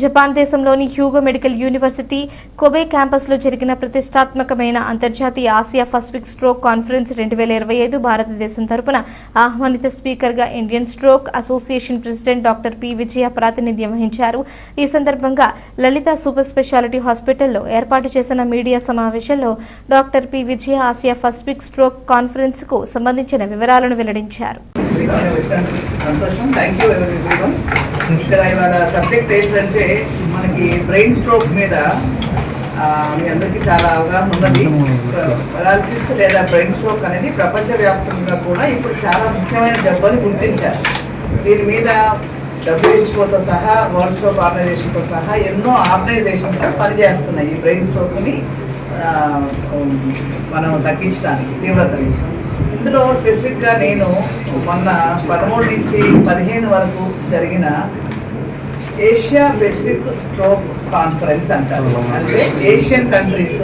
Japan దేశంలోని Hugo medical university కొబే క్యాంపస్లో జరిగిన ప్రతిష్టాత్మకమైన అంతర్జాతీయ ఆసియా పసిఫిక్ స్ట్రోక్ కాన్ఫరెన్స్ రెండు వేల ఇరవై ఐదు భారతదేశం తరపున ఆహ్వానిత స్పీకర్గా Indian stroke association president doctor P Vijaya ప్రాతినిధ్యం వహించారు. ఈ సందర్భంగా లలిత సూపర్ స్పెషాలిటీ హాస్పిటల్లో ఏర్పాటు చేసిన మీడియా సమావేశంలో doctor P Vijaya Asia Pacific stroke కాన్ఫరెన్స్కు సంబంధించిన వివరాలను వెల్లడించారు. ఇక్కడ ఇవాళ సబ్జెక్ట్ ఏంటంటే మనకి బ్రెయిన్ స్ట్రోక్ మీద మీ అందరికీ చాలా అవగాహన ఉన్నది. పెరాలసిస్ లేదా బ్రెయిన్ స్ట్రోక్ అనేది ప్రపంచవ్యాప్తంగా కూడా ఇప్పుడు చాలా ముఖ్యమైన జబ్బు అని గుర్తించారు. దీని మీద డబ్ల్యూహెచ్ఓతో సహా వరల్డ్ స్ట్రోక్ ఆర్గనైజేషన్తో సహా ఎన్నో ఆర్గనైజేషన్స్ పనిచేస్తున్నాయి ఈ బ్రెయిన్ స్ట్రోక్ని మనం తగ్గించడానికి తీవ్రతని. ఇందులో స్పెసిఫిక్గా నేను మొన్న పదమూడు నుంచి పదిహేను వరకు జరిగిన ఏషియా పెసిఫిక్ స్ట్రోక్ కాన్ఫరెన్స్ అంటారు. అంటే Asian countries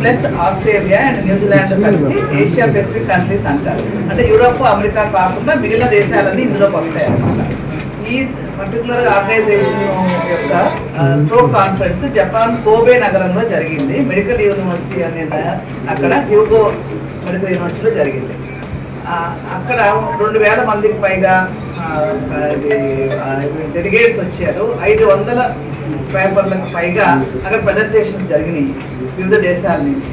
plus Australia and New Zealand కలిసి ఏషియా పెసిఫిక్ కంట్రీస్ అంటారు. అంటే యూరోప్ అమెరికా కాకుండా మిగిలిన దేశాలన్నీ ఇందులోకి వస్తాయి అన్నమాట. ఈ పర్టికులర్ ఆర్గనైజేషన్ యొక్క స్ట్రోక్ కాన్ఫరెన్స్ జపాన్ కోబే నగరంలో జరిగింది. మెడికల్ యూనివర్సిటీ అనేది అక్కడ హ్యూగో మెడికల్ యూనివర్సిటీలో జరిగింది. అక్కడ రెండు వేల మందికి పైగా డెలిగేట్స్ వచ్చారు. ఐదు వందల పేపర్లకు పైగా అక్కడ ప్రజెంటేషన్స్ జరిగినాయి వివిధ దేశాల నుంచి.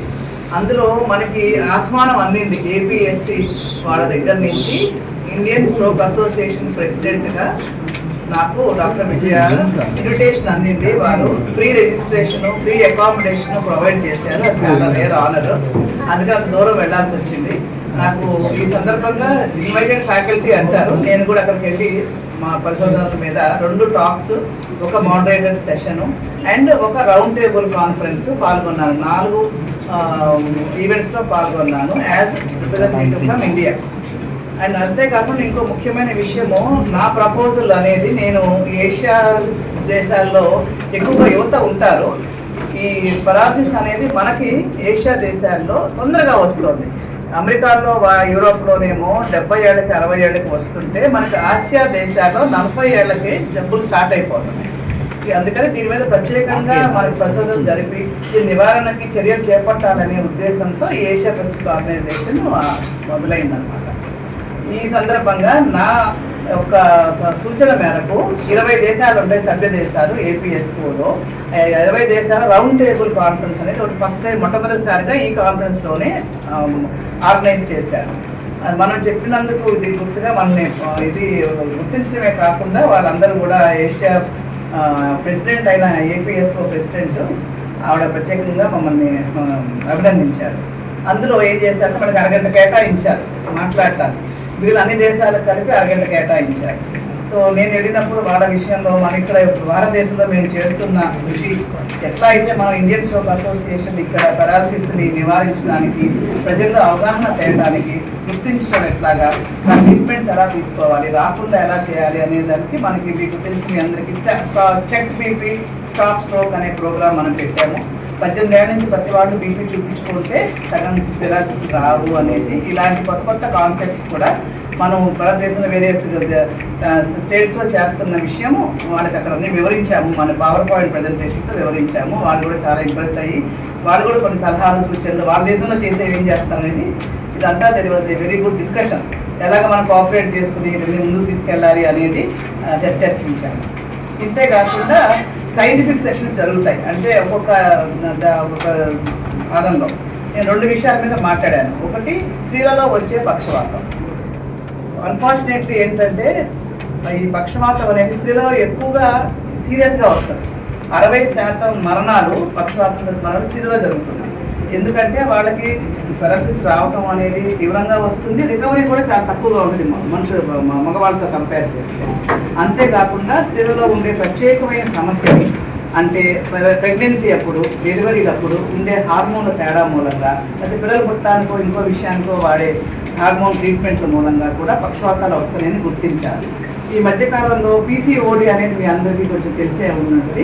అందులో మనకి ఆహ్వానం అందింది ఏపీఎస్సి వాళ్ళ దగ్గర నుంచి ఇండియన్ స్ట్రోక్ అసోసియేషన్ ప్రెసిడెంట్గా నాకు డాక్టర్ విజయ ఇన్విటేషన్ అందింది. వారు free registration free accommodation provide చేశారు. అది చాలా రేర్ ఆనర్ అందుకే అంత దూరం వెళ్ళాల్సి వచ్చింది. నాకు ఈ సందర్భంగా ఇన్వైటెడ్ ఫ్యాకల్టీ అంటారు. నేను కూడా అక్కడికి వెళ్ళి మా పరిశోధనల మీద రెండు టాక్స్ ఒక మోడరేటెడ్ సెషను అండ్ ఒక రౌండ్ టేబుల్ కాన్ఫరెన్స్ పాల్గొన్నాను. నాలుగు ఈవెంట్స్లో పాల్గొన్నాను as representative from India. And అంతేకాకుండా ఇంకో ముఖ్యమైన విషయము నా ప్రపోజల్ అనేది నేను ఏషియా దేశాల్లో ఎక్కువగా యువత ఉంటారు. ఈ పరాసిస్ అనేది మనకి ఏషియా దేశాల్లో తొందరగా వస్తుంది. అమెరికాలో వా- యూరోప్లోనేమో డెబ్బై ఏళ్ళకి అరవై ఏళ్ళకి వస్తుంటే మనకి ఆసియా దేశాల్లో నలభై ఏళ్ళకి జబ్బులు స్టార్ట్ అయిపోతున్నాయి. అందుకని దీని మీద ప్రత్యేకంగా మనకి పరిశోధనలు జరిపి ఈ నివారణకి చర్యలు చేపట్టాలనే ఉద్దేశంతో ఈ ఏషియా పెసిఫిక్ ఆర్గనైజేషన్ మొదలైందనమాట ఈ సందర్భంగా నా ఒక స- సూచన మేరకు ఇరవై దేశాలు ఉంటాయి సభ్య దేశాలు ఏపీఎస్ఓలో ఇరవై దేశాల రౌండ్ టేబుల్ కాన్ఫరెన్స్ అనేది ఒకటి ఫస్ట్ టైం మొట్టమొదటిసారిగా ఈ కాన్ఫరెన్స్లోనే ఆర్గనైజ్ చేశారు. మనం చెప్పినందుకు ఇది గుర్తుగా మనల్ని ఇది గుర్తించడమే కాకుండా వాళ్ళందరూ కూడా ఏషియా ప్రెసిడెంట్ అయిన ఏపీఎస్ఓ ప్రెసిడెంట్ ఆవిడ ప్రత్యేకంగా మమ్మల్ని అభినందించారు. అందులో ఏం చేశారు మనకి అరగంట కేటాయించారు మాట్లాడటానికి. వీళ్ళు అన్ని దేశాలకు కలిపి అరగంట కేటాయించారు. సో నేను వెళ్ళినప్పుడు వాళ్ళ విషయంలో మన ఇక్కడ భారతదేశంలో మేము చేస్తున్న కృషి ఎట్లా అయితే మనం ఇండియన్ స్ట్రోక్ అసోసియేషన్ ఇక్కడ పెరాలసిస్ని నివారించడానికి ప్రజల్లో అవగాహన తేయడానికి గుర్తించడం ఎట్లాగా దాని ట్రీట్మెంట్స్ ఎలా తీసుకోవాలి రాకుండా ఎలా చేయాలి అనే దానికి మనకి మీకు తెలిసి మీ అందరికీ చెక్ బీపీ స్టాప్ స్ట్రోక్ అనే ప్రోగ్రామ్ మనం పెట్టాము. పద్దెనిమిది ఏళ్ళ నుంచి ప్రతి వాళ్ళు బీపీ చూపించుకుంటే సగం పెరాలసిస్ రావు అనేసి ఇలాంటి కొత్త కొత్త కాన్సెప్ట్స్ కూడా మనం భారతదేశంలో వేరే స్టేట్స్లో చేస్తున్న విషయము వాళ్ళకి అక్కడ అన్ని వివరించాము. మన పవర్ పాయింట్ ప్రజెంటేషన్తో వివరించాము. వాళ్ళు కూడా చాలా ఇంప్రెస్ అయ్యి వాళ్ళు కూడా కొన్ని సలహాలు సూచనలు వాళ్ళ దేశంలో చేసేవి ఏం చేస్తామనేది ఇదంతా తెలియదు. వెరీ గుడ్ డిస్కషన్ ఎలాగ మనం కోఆపరేట్ చేసుకుని ముందుకు తీసుకెళ్ళాలి అనేది చర్చించాము. ఇంతే కాకుండా సైంటిఫిక్ సెషన్స్ జరుగుతాయి. అంటే ఒక్కొక్క ఒక్కొక్క కాలంలో నేను రెండు విషయాల మీద మాట్లాడాను. ఒకటి స్త్రీలలో వచ్చే పక్షవాతం. అన్ఫార్చునేట్లీ ఏంటంటే ఈ పక్షవాతం అనేది స్త్రీలలో ఎక్కువగా సీరియస్గా వస్తుంది. అరవై శాతం మరణాలు పక్షవాతం మరణాలు స్త్రీలలో జరుగుతున్నాయి. ఎందుకంటే వాళ్ళకి పెరాలసిస్ రావటం అనేది తీవ్రంగా వస్తుంది. రికవరీ కూడా చాలా తక్కువగా ఉంటుంది మనుషులు మగవాళ్ళతో కంపేర్ చేస్తే. అంతేకాకుండా స్త్రీలలో ఉండే ప్రత్యేకమైన సమస్యని అంటే ప్రెగ్నెన్సీ అప్పుడు డెలివరీలు అప్పుడు ఉండే హార్మోన్ల తేడా మూలంగా లేకపోతే పిల్లలు పుట్టడానికో ఇంకో విషయానికో వాడే హార్మోన్ ట్రీట్మెంట్ల మూలంగా కూడా పక్షవాతాలు వస్తాయని గుర్తించారు ఈ మధ్యకాలంలో పీసీఓడి అనేది మీ అందరికీ కొంచెం తెలిసే ఉన్నది.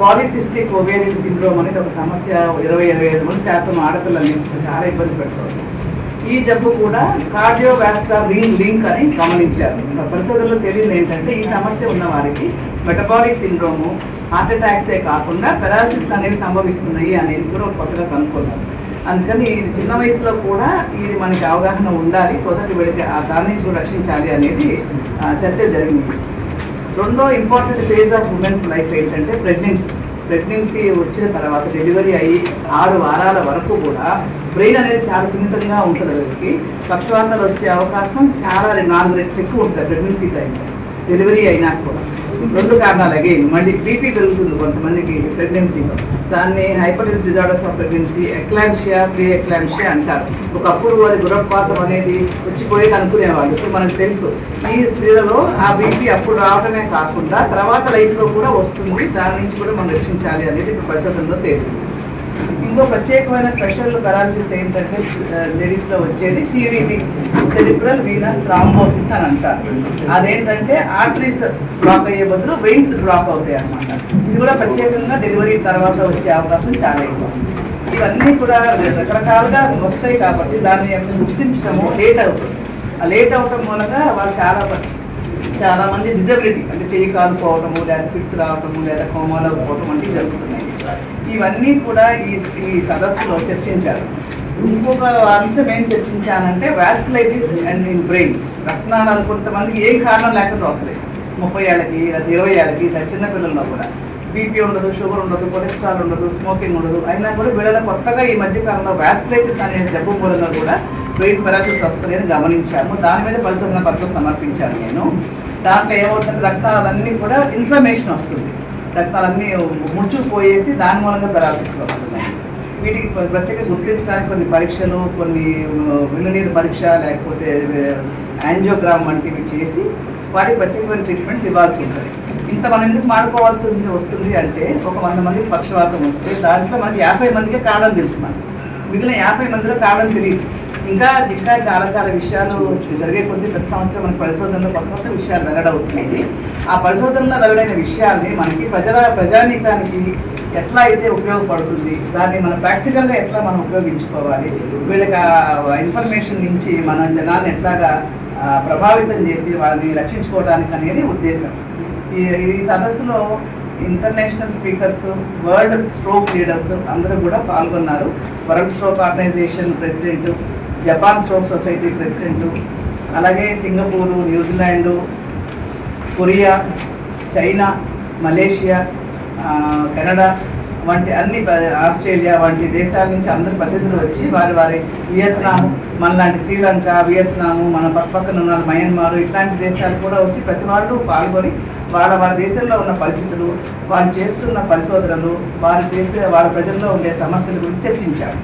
పాలిసిస్టిక్ ఒవేరియన్ సిండ్రోమ్ అనేది ఒక సమస్య ఇరవై ఇరవై ఐదు మంది శాతం ఆడపిల్లల్ని చాలా ఇబ్బంది పెడుతుంది. ఈ జబ్బు కూడా కార్డియోవాస్కులర్ లింక్ లింక్ అని గమనించారు. పరిశోధనలో తెలియదు ఏంటంటే ఈ సమస్య ఉన్న వారికి మెటబాలిక్ సిండ్రోము హార్ట్ అటాక్సే కాకుండా పెరాలసిస్ అనేవి సంభవిస్తున్నాయి అనేసి కూడా ఒక కొత్తగా కనుక్కున్నారు. అందుకని ఇది చిన్న వయసులో కూడా ఇది మనకి అవగాహన ఉండాలి సో దట్ వెళ్ళి ఆ దాని నుంచి కూడా రక్షించాలి అనేది చర్చ జరిగింది రెండో important phase of women's life ఏంటంటే ప్రెగ్నెన్సీ ప్రెగ్నెన్సీ వచ్చిన తర్వాత డెలివరీ అయ్యి ఆరు వారాల వరకు కూడా బ్రెయిన్ అనేది చాలా సున్నితంగా ఉంటుంది వీళ్ళకి. పక్షవాతాలు వచ్చే అవకాశం చాలా నాలుగు రెట్లు ఎక్కువ ఉంటుంది ప్రెగ్నెన్సీ టైంలో డెలివరీ అయినా కూడా. రెండు కారణాలు. అగైన్ మళ్ళీ బీపీ పెరుగుతుంది కొంతమందికి ప్రెగ్నెన్సీలో దాన్ని hypertensive disorders of pregnancy eclampsia preeclampsia అంటారు. ఒకప్పుడు అది గురపాతం అనేది వచ్చిపోయేది అనుకునేవాళ్ళు. ఇప్పుడు మనకు తెలుసు. ఈ స్త్రీలలో ఆ బీపీ అప్పుడు రావడమే కాకుండా తర్వాత లైఫ్లో కూడా వస్తుంది. దాని నుంచి కూడా మనం రక్షించాలి అనేది ఇప్పుడు పరిశోధనలో తేలింది. ఇంకో ప్రత్యేకమైన స్పెషల్ పెరాలసిస్ ఏంటంటే లేడీస్లో వచ్చేది సివిటి సెరిబ్రల్ వీనస్ థ్రాంబోసిస్ అని అంటారు. అదేంటంటే ఆర్టరీస్ బ్లాక్ అయ్యే బదులు వెయిన్స్ బ్లాక్ అవుతాయి అనమాట ఇది కూడా ప్రత్యేకంగా డెలివరీ తర్వాత వచ్చే అవకాశం చాలా ఎక్కువ. ఇవన్నీ కూడా రకరకాలుగా వస్తాయి కాబట్టి దాన్ని గుర్తించడము లేట్ అవుతుంది. ఆ లేట్ అవటం మూలంగా వాళ్ళు చాలా చాలా మంది డిజబిలిటీ అంటే చెయ్యి కాలుపోవటము లేదా ఫిట్స్ రావటము లేదా కోమాలో పోవటం వంటివి జరుగుతున్నాయి. ఇవన్నీ కూడా ఈ ఈ సదస్సులో చర్చించారు. ఇంకొక అంశం ఏం చర్చించానంటే వాస్కులైటిస్ అండ్ ఇన్ బ్రెయిన్ రక్తనాళాలు కొంతమందికి ఏం కారణం లేకుండా వస్తాయి. ముప్పై ఏళ్ళకి లేదా ఇరవై ఏళ్ళకి ఇలా చిన్న పిల్లల్లో కూడా. బీపీ ఉండదు షుగర్ ఉండదు కొలెస్ట్రాల్ ఉండదు స్మోకింగ్ ఉండదు. అయినా కూడా వీళ్ళలో కొత్తగా ఈ మధ్య కాలంలో అనే జబ్బు మూలంగా కూడా బ్రెయిన్ పెరాసిస్ వస్తుందని గమనించాము. దాని మీద పరిశోధన పత్రం సమర్పించాను నేను. దాంట్లో ఏమవుతుంది రక్తాలన్నీ కూడా ఇన్ఫ్లమేషన్ వస్తుంది. రక్తాలన్నీ ముడుచుకుపోయేసి దాని మూలంగా పెరాలసిస్ వస్తున్నాయి వీటికి ప్రత్యేక గుర్తించడానికి కొన్ని పరీక్షలు కొన్ని విలునీరు పరీక్ష లేకపోతే యాంజియోగ్రామ్ వంటివి చేసి వారి ప్రత్యేకమైన ట్రీట్మెంట్స్ ఇవ్వాల్సి ఉంటుంది. ఇంత మనం ఎందుకు మారుకోవాల్సి వస్తుంది అంటే ఒక వంద మందికి పక్షవాతం వస్తే దాంట్లో మనకి యాభై మందికి కారణం తెలుసు మనకి. మిగిలిన యాభై మందిలో కారణం తెలియదు. ఇంకా ఇంకా చాలా చాలా విషయాలు జరిగే కొద్ది ప్రతి సంవత్సరం మన పరిశోధనలో కొత్త కొత్త విషయాలు వెల్లడవుతున్నాయి. ఆ పరిశోధనలో వెల్లడైన విషయాల్ని మనకి ప్రజల ప్రజానీకానికి ఎట్లా అయితే ఉపయోగపడుతుంది దాన్ని మనం ప్రాక్టికల్గా ఎట్లా మనం ఉపయోగించుకోవాలి వీళ్ళకి ఆ ఇన్ఫర్మేషన్ నుంచి మన జనాన్ని ఎట్లాగా ప్రభావితం చేసి వాళ్ళని రక్షించుకోవడానికి అనేది ఉద్దేశం. ఈ ఈ సదస్సులో international speakers world stroke leaders అందరూ కూడా పాల్గొన్నారు. World stroke organisation president Japan stroke society president అలాగే Singapore New Zealand Korea China Malaysia Canada వంటి అన్ని ఆస్ట్రేలియా వంటి దేశాల నుంచి అందరు ప్రతినిధులు వచ్చి వారి వారి వియత్నాం మనలాంటి శ్రీలంక వియత్నాము మన పక్కన ఉన్న మయన్మార్ ఇట్లాంటి దేశాలు కూడా వచ్చి ప్రతి వాళ్ళు పాల్గొని వాళ్ళ వాళ్ళ దేశంలో ఉన్న పరిస్థితులు వారు చేస్తున్న పరిశోధనలు వారు చేసే వాళ్ళ ప్రజల్లో ఉండే సమస్యల గురించి చర్చించారు.